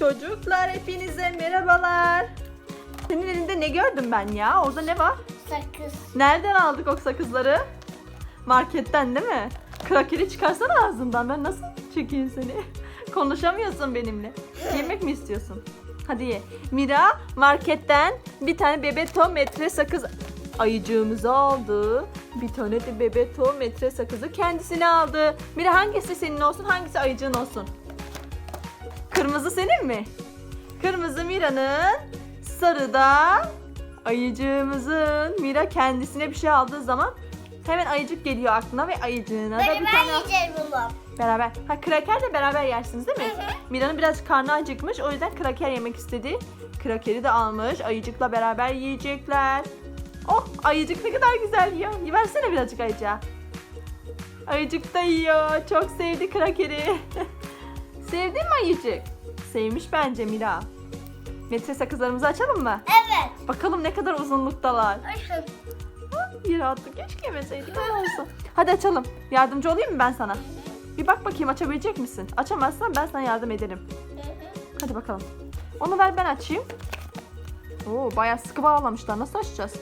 Çocuklar hepinize merhabalar. Senin elinde ne gördüm ben ya? Orada ne var? Sakız. Nereden aldık o sakızları? Marketten değil mi? Krakeri çıkarsana ağzından. Ben nasıl çekeyim seni? Konuşamıyorsun benimle. Yemek mi istiyorsun? Hadi ye. Mira marketten bir tane bebeto metre sakız ayıcığımızı aldı. Bir tane de bebeto metre sakızı kendisine aldı. Mira hangisi senin olsun hangisi ayıcığın olsun? Kırmızı senin mi? Kırmızı Mira'nın, sarı da ayıcığımızın. Mira kendisine bir şey aldığı zaman hemen ayıcık geliyor aklına ve ayıcığına da bir Beraber tane yiyeceğiz bunu. beraber. Ha kraker de beraber yersiniz değil mi? Hı hı. Mira'nın biraz karnı acıkmış o yüzden kraker yemek istedi. Krakeri de almış. Ayıcıkla beraber yiyecekler. Oh ayıcık ne kadar güzel yiyor. Versene birazcık ayıcığa. Ayıcık da yiyor. Çok sevdi krakeri. Sevdin mi ayıcık? Sevmiş bence Mira. Metre sakızlarımızı açalım mı? Evet. Bakalım ne kadar uzunluktalar. Bir attı. Keşke yemeseydik ama olsun. Hadi açalım. Yardımcı olayım mı ben sana? Bir bak bakayım açabilecek misin? Açamazsan ben sana yardım ederim. Hadi bakalım. Onu ver ben açayım. Oo bayağı sıkı bağlamışlar. Nasıl açacağız?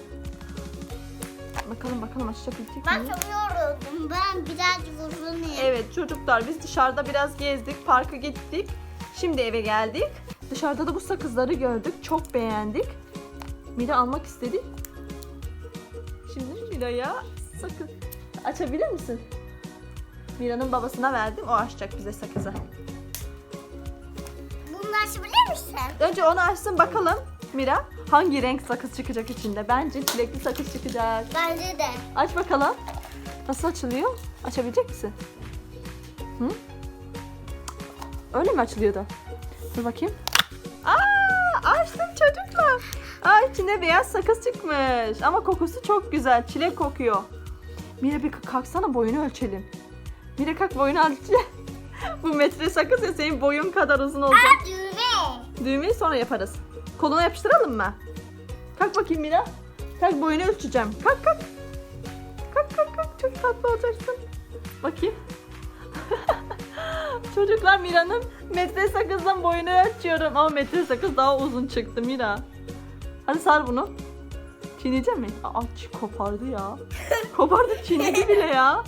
Bakalım bakalım açabilecek Ben miyiz? çok yoruldum. Ben birazcık uzunayım. Evet çocuklar biz dışarıda biraz gezdik, parka gittik. Şimdi eve geldik. Dışarıda da bu sakızları gördük. Çok beğendik. Mira almak istedi. Şimdi Mira'ya sakız açabilir misin? Mira'nın babasına verdim. O açacak bize sakızı. Bunu açabilir misin? Önce onu açsın bakalım. Mira hangi renk sakız çıkacak içinde? Bence çilekli sakız çıkacak. Bence de. Aç bakalım. Nasıl açılıyor? Açabilecek misin? Hı? Öyle mi açılıyordu? Dur bakayım. Aa, açtım çocuklar. Aa, içinde beyaz sakız çıkmış. Ama kokusu çok güzel. Çilek kokuyor. Mira bir kalksana boyunu ölçelim. Mira kalk boyunu ölçelim. Bu metre sakız ya senin boyun kadar uzun olacak. Aa düğme. Düğmeyi sonra yaparız. Koluna yapıştıralım mı? Kalk bakayım Mira. Kalk boyunu ölçeceğim. Kalk kalk. Kalk kalk kalk. Çok tatlı olacaksın. Bakayım. Çocuklar Mira'nın metre sakızdan boyunu ölçüyorum. Ama metre sakız daha uzun çıktı Mira. Hadi sar bunu. Çiğneyecek mi? Aa kopardı ya. Kopardı çiğnedi bile ya.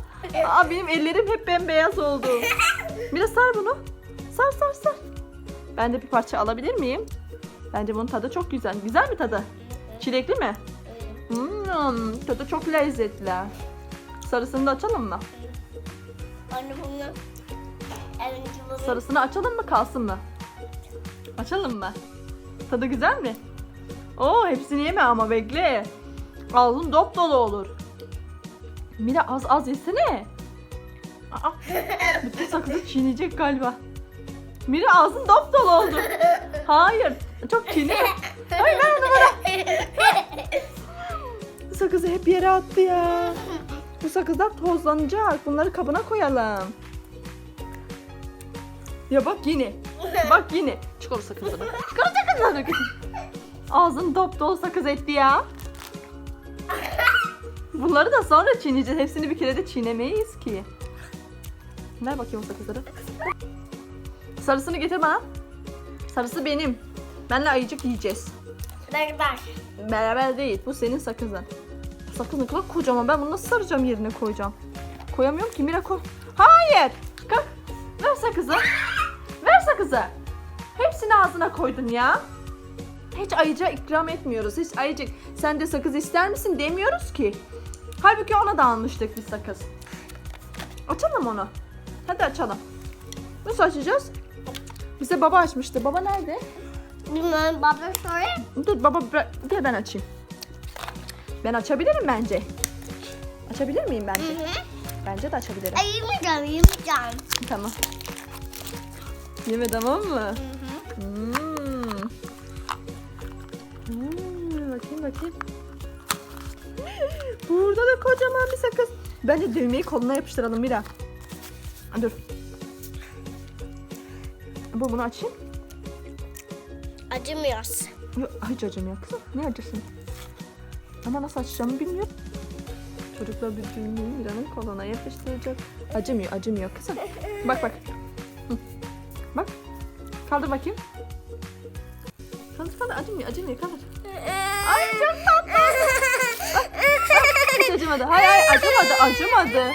Aa benim ellerim hep bembeyaz oldu. Mira sar bunu. Sar sar sar. Ben de bir parça alabilir miyim? Bence bunun tadı çok güzel. Güzel mi tadı? Çilekli mi? Hmm, tadı çok lezzetli. Sarısını da açalım mı? Anne bunu. Sarısını açalım mı kalsın mı? Açalım mı? Tadı güzel mi? Oo hepsini yeme ama bekle. Ağzın dop dolu olur. Mira az az yesene. Aa, bütün sakızı çiğneyecek galiba. Mira ağzın dop dolu oldu. Hayır. Çok çiğne. Hayır ver onu bana. Sakızı hep yere attı ya. Bu sakızlar tozlanacak. Bunları kabına koyalım. Ya bak yine. Bak yine. O sakızları. O sakızları. Ağzın dop dolu sakız etti ya. Bunları da sonra çiğneyeceğiz. Hepsini bir kere de çiğnemeyiz ki. Ver bakayım o sakızları. Sarısını getir bana. Sarısı benim. Benle ayıcık yiyeceğiz. Kadar? Beraber değil. Bu senin sakızın. Bu sakız ne kadar kocaman. Ben bunu nasıl saracağım yerine koyacağım? Koyamıyorum ki. Mira koy. Hayır. Kalk. Ver sakızı. Ver sakızı. Hepsini ağzına koydun ya. Hiç ayıca ikram etmiyoruz. Hiç ayıcık sen de sakız ister misin demiyoruz ki. Halbuki ona da almıştık biz sakız. Açalım onu. Hadi açalım. Nasıl açacağız? Bize baba açmıştı. Baba nerede? Bilmiyorum baba sorayım. Dur baba bırak- gel ben açayım. Ben açabilirim bence. Açabilir miyim bence? Hı hı. Bence de açabilirim. Ay yemeyeceğim yemeyeceğim. Tamam. Yeme tamam mı? Hı hı. Hmm. Hmm, bakayım bakayım. Burada da kocaman bir sakız. Bence düğmeyi koluna yapıştıralım Mira. Dur. Bu bunu açayım. Acımıyoruz. Yok, hiç acımıyor kızım. Ne acısın? Ama nasıl açacağımı bilmiyorum. Çocuklar bir düğmeyi Mira'nın koluna yapıştıracak. Acımıyor, acımıyor kızım. Bak bak. Hı. Bak. Kaldır bakayım. Kaldır kaldır acımıyor acımıyor kaldır. Ay çok tatlı. Hiç acımadı. Hayır hayır acımadı acımadı.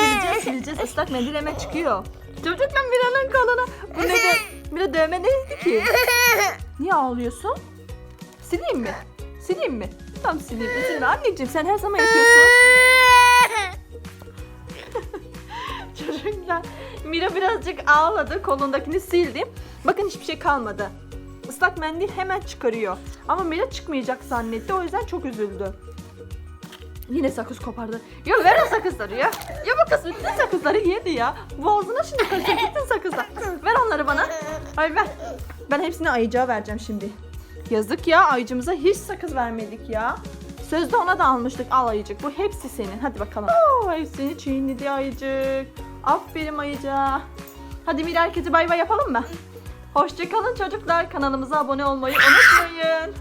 Sileceğiz sileceğiz ıslak mendil hemen çıkıyor. Çocuklar Mira'nın koluna. Bu ne de? Mira dövme neydi ki? Niye ağlıyorsun? Sileyim mi? Sileyim mi? Tamam sileyim. Sileyim. Anneciğim sen her zaman yapıyorsun. Çocuklar Mira birazcık ağladı. Kolundakini sildim. Bakın hiçbir şey kalmadı. Islak mendil hemen çıkarıyor. Ama Mira çıkmayacak zannetti. O yüzden çok üzüldü. Yine sakız kopardı. Ya ver o sakızları ya. Ya bu kız bütün sakızları yedi ya. Boğazına şimdi kaçacak bütün sakızlar. Ver onları bana. Hayır ver. Ben hepsini ayıcağa vereceğim şimdi. Yazık ya ayıcımıza hiç sakız vermedik ya. Sözde ona da almıştık al ayıcık. Bu hepsi senin. Hadi bakalım. Oo, hepsini çiğnedi ayıcık. Aferin ayıcağa. Hadi Mira herkese bay bay yapalım mı? Hoşçakalın çocuklar. Kanalımıza abone olmayı unutmayın.